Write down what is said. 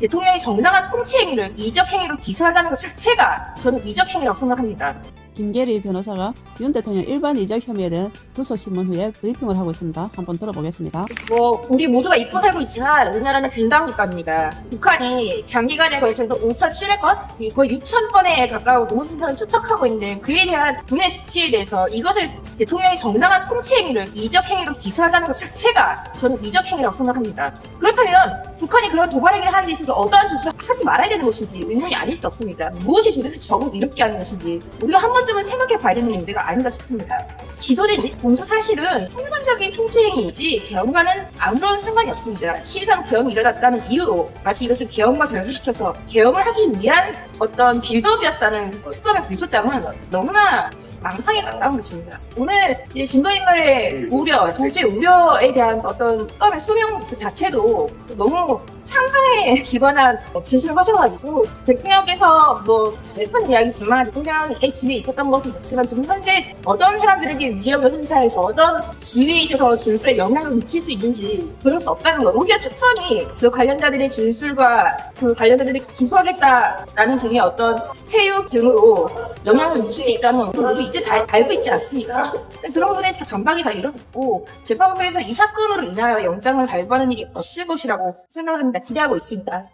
대통령이 정당한 통치 행위를 이적 행위로 기소한다는 것 자체가 저는 이적 행위라고 생각합니다. 김계리 변호사가 윤 대통령 일반 이적 혐의에 대한 구속신문 후에 브리핑을 하고 있습니다. 한번 들어보겠습니다. 뭐 우리 모두가 잊고 살고 있지만 우리나라는 분당 국가입니다. 북한이 장기간에 걸쳐서 5,700건, 거의 6,000건에 가까운 노동선을 추적하고 있는데 그에 대한 군의 수치에 대해서 이것을 대통령이 정당한 통치 행위를 이적 행위로 기소한다는 것 자체가 저는 이적 행위라고 생각합니다. 그렇다면 북한이 그런 도발 행위를 하는 데 있어서 어떠한 조치를 하지 말아야 되는 것인지 의문이 아닐 수 없습니다. 무엇이 도대체 적을 이롭게 하는 것인지 우리가 한 번쯤은 생각해 봐야 되는 문제가 아닌가 싶습니다. 기소된 이 공소 사실은 통상적인 통치 행위이지 계엄과는 아무런 상관이 없습니다. 실상 계엄이 일어났다는 이유로 마치 이것을 계엄과 결부시켜서 계엄을 하기 위한 어떤 빌드업이었다는 특검의 불초장은 너무나 망상에 가까운 것입니다. 오늘 이제 진도인물의 우려, 동시에 우려에 대한 어떤 특검의 소명 그 자체도 너무 상상에 기반한 진술을 하셔가지고 대통령께서 뭐 슬픈 이야기지만 대통령의 집에 있었던 것은 그렇지만 지금 현재 어떤 사람들에게 위협을 행사해서 어떤 지위에 있어서 진술에 영향을 미칠 수 있는지 그럴 수 없다는 거. 오히려 특검이 그 관련자들의 진술과 그 관련자들을 기소하겠다라는 등의 어떤 회유 등으로 영향을 미칠 수 있다는 걸 우리 이제 다 알고 있지 않습니까? 그런 부분에 대해서 반박이 다 일어났고 재판부에서 이 사건으로 인하여 영장을 발부하는 일이 없을 것이라고 생각합니다. 기대하고 있습니다.